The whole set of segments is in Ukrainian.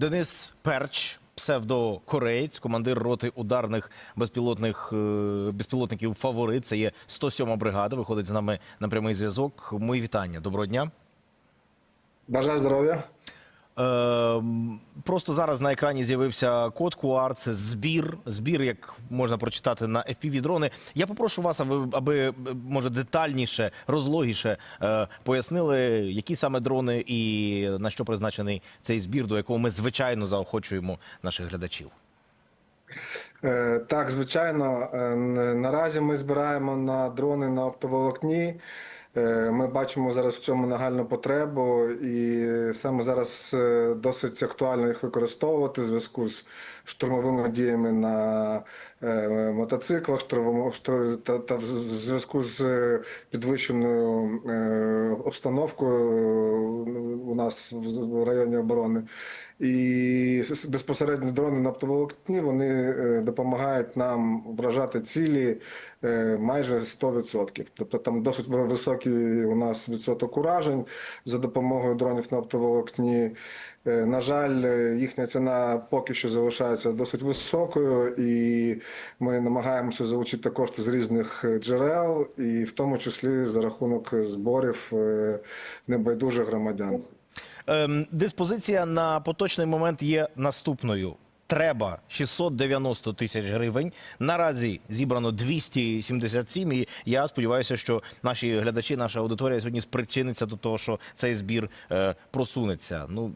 Денис Перч, псевдокореєць, командир роти ударних безпілотних е, безпілотників фаворит. Це є 107 бригада. Виходить з нами на прямий зв'язок. Мої вітання. Доброго дня. Бажаю здоров'я. Е, просто зараз на екрані з'явився код QR, це збір, збір, як можна прочитати на fpv дрони. Я попрошу вас, аби, аби може детальніше, розлогіше е, пояснили, які саме дрони і на що призначений цей збір, до якого ми звичайно заохочуємо наших глядачів. Е, Так, звичайно, е, наразі ми збираємо на дрони на оптоволокні. Е, Ми бачимо зараз в цьому нагальну потребу, і саме зараз е, досить актуально їх використовувати в зв'язку з штурмовими діями на е, мотоциклах, та, в зв'язку з підвищеною обстановкою у нас в районі оборони. І безпосередньо дрони на оптоволокні вони е, допомагають нам вражати цілі е, майже 100%. Тобто там досить високий у нас відсоток уражень за допомогою дронів на оптоволокні. Е, На жаль, їхня ціна поки що залишається досить високою, і ми намагаємося залучити кошти з різних джерел, і в тому числі за рахунок зборів небайдужих громадян. Ем, диспозиція на поточний момент є наступною. Треба 690 тисяч гривень. Наразі зібрано 277, І я сподіваюся, що наші глядачі, наша аудиторія сьогодні спричиниться до того, що цей збір е, просунеться. Ну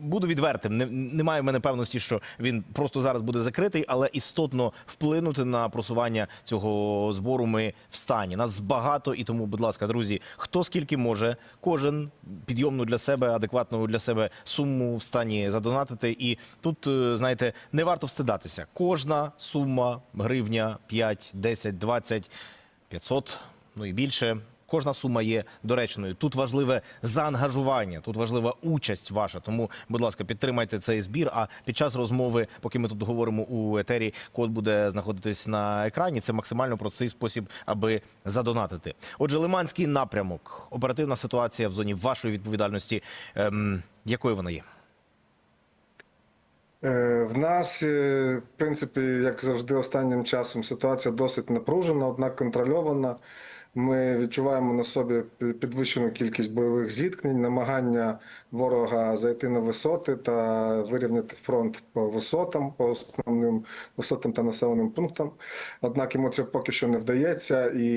буду відвертим. Не, немає в мене певності, що він просто зараз буде закритий, але істотно вплинути на просування цього збору ми в стані. Нас багато, і тому, будь ласка, друзі, хто скільки може, кожен підйомну для себе, адекватну для себе суму в стані задонатити. І тут, е, знаєте, не варто встидатися. Кожна сума, гривня, 5, 10, 20, 500, ну і більше. Кожна сума є доречною. Тут важливе заангажування, тут важлива участь ваша. Тому, будь ласка, підтримайте цей збір. А під час розмови, поки ми тут говоримо у етері, код буде знаходитись на екрані. Це максимально простий спосіб, аби задонатити. Отже, Лиманський напрямок, оперативна ситуація в зоні вашої відповідальності. Ем, якою вона є? Е, В нас, е, в принципі, як завжди, останнім часом ситуація досить напружена, однак контрольована. Ми відчуваємо на собі підвищену кількість бойових зіткнень, намагання ворога зайти на висоти та вирівняти фронт по висотам, по основним висотам та населеним пунктам. Однак йому це поки що не вдається, і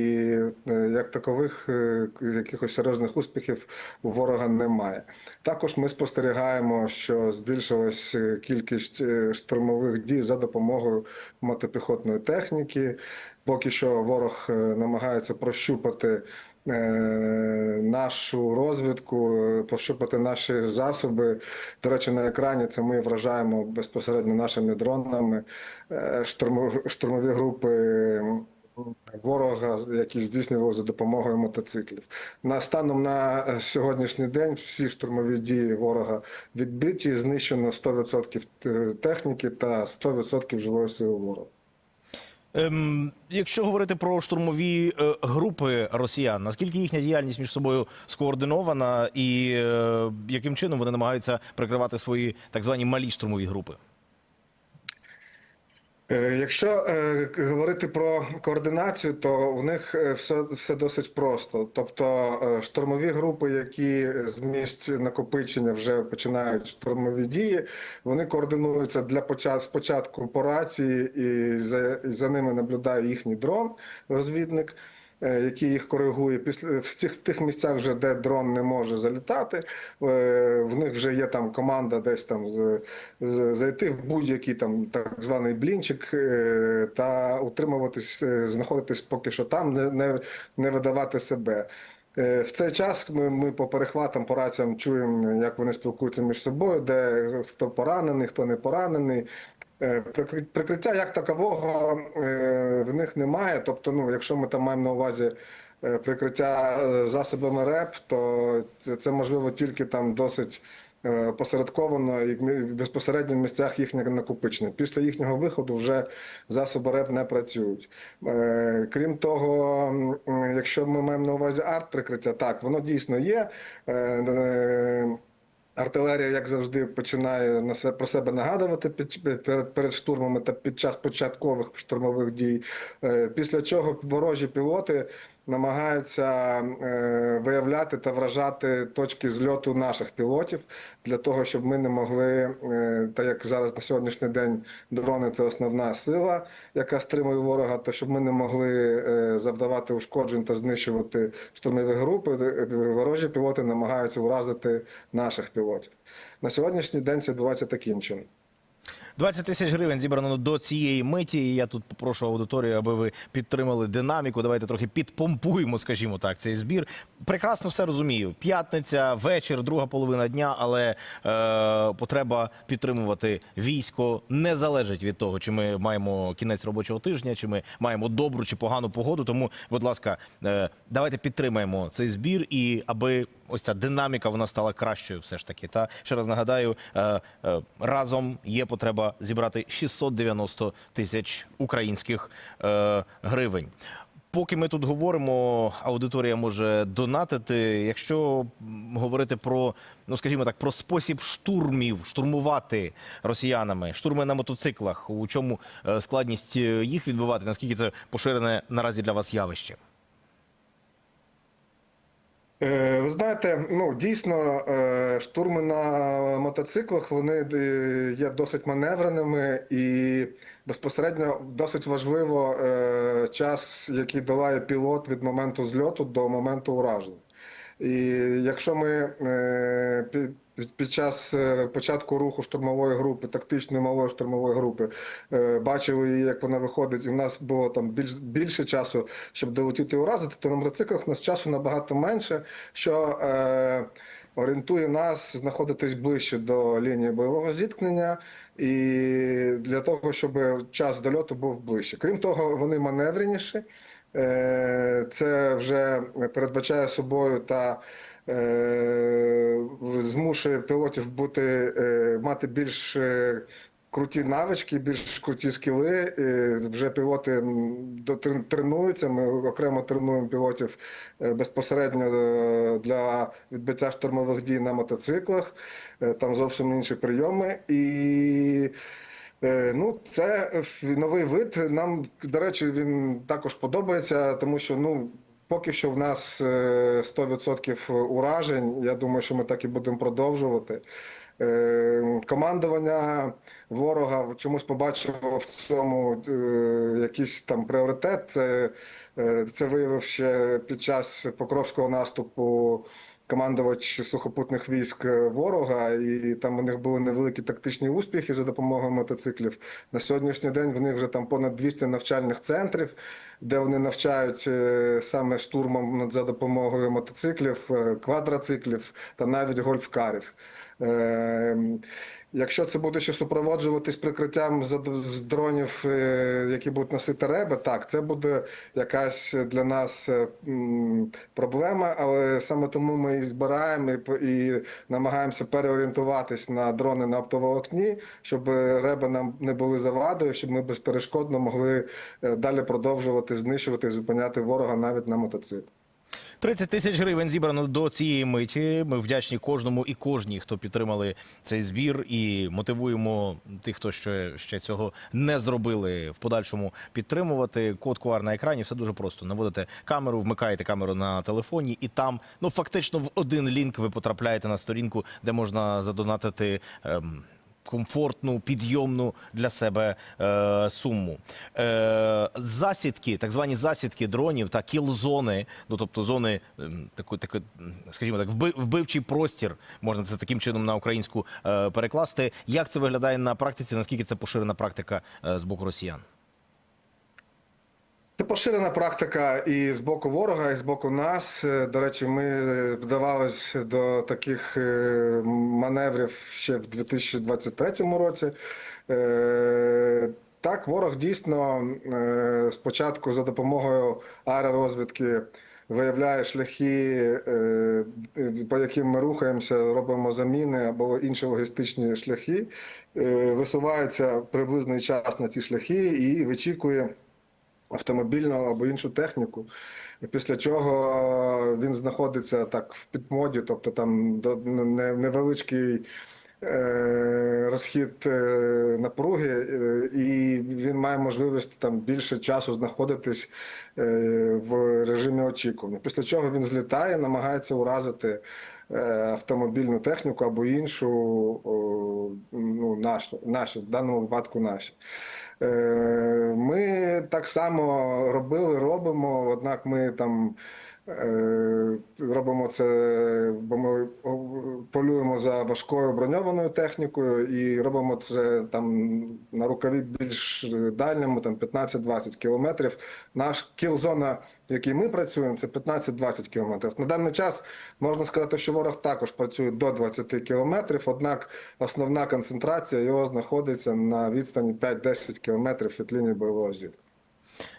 е, як такових е, якихось серйозних успіхів у ворога немає. Також ми спостерігаємо, що збільшилась е, кількість штурмових дій за допомогою мотопіхотної техніки. Поки що ворог е, намагається прощупати е, нашу розвідку, е, прощупати наші засоби. До речі, на екрані це ми вражаємо безпосередньо нашими дронами штурмові, групи. Ворога, які здійснювали за допомогою мотоциклів, на станом на сьогоднішній день всі штурмові дії ворога відбиті, знищено 100% техніки та 100% живої сили ворога. Ем, якщо говорити про штурмові е, групи росіян, наскільки їхня діяльність між собою скоординована, і е, яким чином вони намагаються прикривати свої так звані малі штурмові групи? Е, Якщо е, говорити про координацію, то в них е, все, все досить просто. Тобто штурмові групи, які з місць накопичення вже починають штурмові дії, вони координуються для початку спочатку по рації, і за, і за ними наблюдає їхній дрон, розвідник. Е, Який їх коригує після в тих в тих місцях, вже де дрон не може залітати, е, в них вже є там команда, десь там з, з- зайти в будь-який там так званий блінчик е, та утримуватись, знаходитись поки що там, не, не, не видавати себе. В цей час ми, ми по перехватам, по раціям чуємо, як вони спілкуються між собою, де хто поранений, хто не поранений. Е, Прикриття як такового е, в них немає. Тобто, ну, якщо ми там маємо на увазі е, прикриття засобами РЕП, то це, можливо тільки там досить посередковано і безпосередньо в місцях їхнього накопичення. Після їхнього виходу вже засоби РЕП не працюють. Крім того, якщо ми маємо на увазі арт-прикриття, так, воно дійсно є. Артилерія, як завжди, починає на себе про себе нагадувати під перед, перед штурмами та під час початкових штурмових дій. Е, Після чого ворожі пілоти намагаються е, виявляти та вражати точки зльоту наших пілотів для того, щоб ми не могли, е, так як зараз на сьогоднішній день дрони це основна сила, яка стримує ворога, то щоб ми не могли е, завдавати ушкоджень та знищувати штурмові групи, ворожі пілоти намагаються уразити наших пілотів. На сьогоднішній день це відбувається таким чином. 20 тисяч гривень зібрано до цієї миті. І я тут попрошу аудиторію, аби ви підтримали динаміку. Давайте трохи підпомпуємо, скажімо так, цей збір. Прекрасно все розумію. П'ятниця, вечір, друга половина дня, але е, потреба підтримувати військо не залежить від того, чи ми маємо кінець робочого тижня, чи ми маємо добру чи погану погоду. Тому, будь ласка, е, давайте підтримаємо цей збір і аби. Ось ця динаміка вона стала кращою, все ж таки. Та ще раз нагадаю, е, е, разом є потреба зібрати 690 тисяч українських е, гривень. Поки ми тут говоримо, аудиторія може донатити. Якщо говорити про, ну скажімо так, про спосіб штурмів, штурмувати росіянами, штурми на мотоциклах, у чому е, складність е, їх відбивати, наскільки це поширене наразі для вас явище? Знаєте, ну дійсно е, штурми на мотоциклах вони е, є досить маневреними і безпосередньо досить важливо е, час, який долає пілот від моменту зльоту до моменту ураження. І якщо ми під, час е, початку руху штурмової групи, тактичної малої штурмової групи, е, бачили її, як вона виходить, і в нас було там більш більше часу, щоб долетіти уразити, то на мотоциклах у нас часу набагато менше, що е, орієнтує нас знаходитись ближче до лінії бойового зіткнення. І для того, щоб час дольоту був ближче. Крім того, вони маневреніші. Е, Це вже передбачає собою та змушує пілотів бути е, мати більш е, круті навички, більш круті скіли. Е, Вже пілоти тренуються. Ми окремо тренуємо пілотів е, безпосередньо е, для відбиття штурмових дій на мотоциклах. Е, Там зовсім інші прийоми і. Е, Ну, це е, новий вид. Нам, до речі, він також подобається, тому що ну. Поки що в нас е, 100% уражень. Я думаю, що ми так і будемо продовжувати. Е, Командування ворога чомусь побачило в цьому е, якийсь там пріоритет. Це, е, це виявив ще під час Покровського наступу командувач сухопутних військ ворога, і там у них були невеликі тактичні успіхи за допомогою мотоциклів. На сьогоднішній день в них вже там понад 200 навчальних центрів, де вони навчають е, саме штурмом за допомогою мотоциклів, е, квадроциклів та навіть гольфкарів. Е, Якщо це буде ще супроводжуватись прикриттям з дронів, е, які будуть носити реби, так це буде якась для нас е, проблема, але саме тому ми і збираємо і, і намагаємося переорієнтуватись на дрони на оптоволокні, щоб реби нам не були завадою, щоб ми безперешкодно могли е, далі продовжувати знищувати і зупиняти ворога навіть на мотоциклі. 30 тисяч гривень зібрано до цієї миті. Ми вдячні кожному і кожній, хто підтримали цей збір, і мотивуємо тих, хто ще, ще цього не зробили в подальшому підтримувати. Код QR на екрані. Все дуже просто. Наводите камеру, вмикаєте камеру на телефоні, і там ну фактично в один лінк ви потрапляєте на сторінку, де можна задонатити. Ем, комфортну, підйомну для себе е, суму. Е, засідки, так звані засідки дронів та кіл-зони, ну тобто зони, е, таку, таку, скажімо так, вби, вбивчий простір, можна це таким чином на українську е, перекласти. Як це виглядає на практиці? Наскільки це поширена практика е, з боку росіян? Це поширена практика і з боку ворога, і з боку нас. Е, До речі, ми вдавались до таких е, маневрів ще в 2023 році. Е, Так, ворог дійсно спочатку за допомогою аеророзвідки виявляє шляхи, по яким ми рухаємося, робимо заміни або інші логістичні шляхи, висувається приблизний час на ці шляхи і вичікує автомобільну або іншу техніку. Після чого він знаходиться так в підмоді, тобто там невеличкий е, розхід е, напруги, е, і він має можливість там більше часу знаходитись в режимі очікування. Після чого він злітає, намагається уразити автомобільну техніку або іншу, ну, нашу, наші, в даному випадку наші. Так само робили, робимо, однак ми там е, робимо це, бо ми полюємо за важкою броньованою технікою і робимо це там на рукаві більш дальньому, там 15-20 кілометрів. Наш кіл-зона, в якій ми працюємо, це 15-20 кілометрів. На даний час можна сказати, що ворог також працює до 20 кілометрів, однак основна концентрація його знаходиться на відстані 5-10 кілометрів від лінії бойового зіткнення.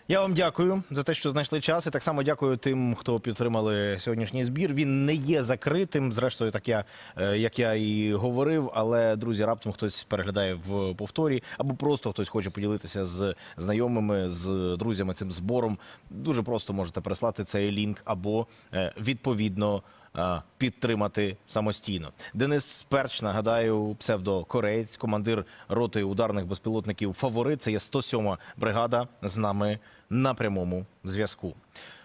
Я вам дякую за те, що знайшли час, і так само дякую тим, хто підтримали сьогоднішній збір. Він не є закритим. Зрештою, так я е, як я і говорив. Але друзі, раптом хтось переглядає в повторі, або просто хтось хоче поділитися з знайомими, з друзями цим збором. Дуже просто можете прислати цей лінк або е, відповідно. Е, Підтримати самостійно. Денис Перч, нагадаю, псевдокореєць, командир роти ударних безпілотників Фаворит. Це є 107-ма бригада з нами на прямому зв'язку.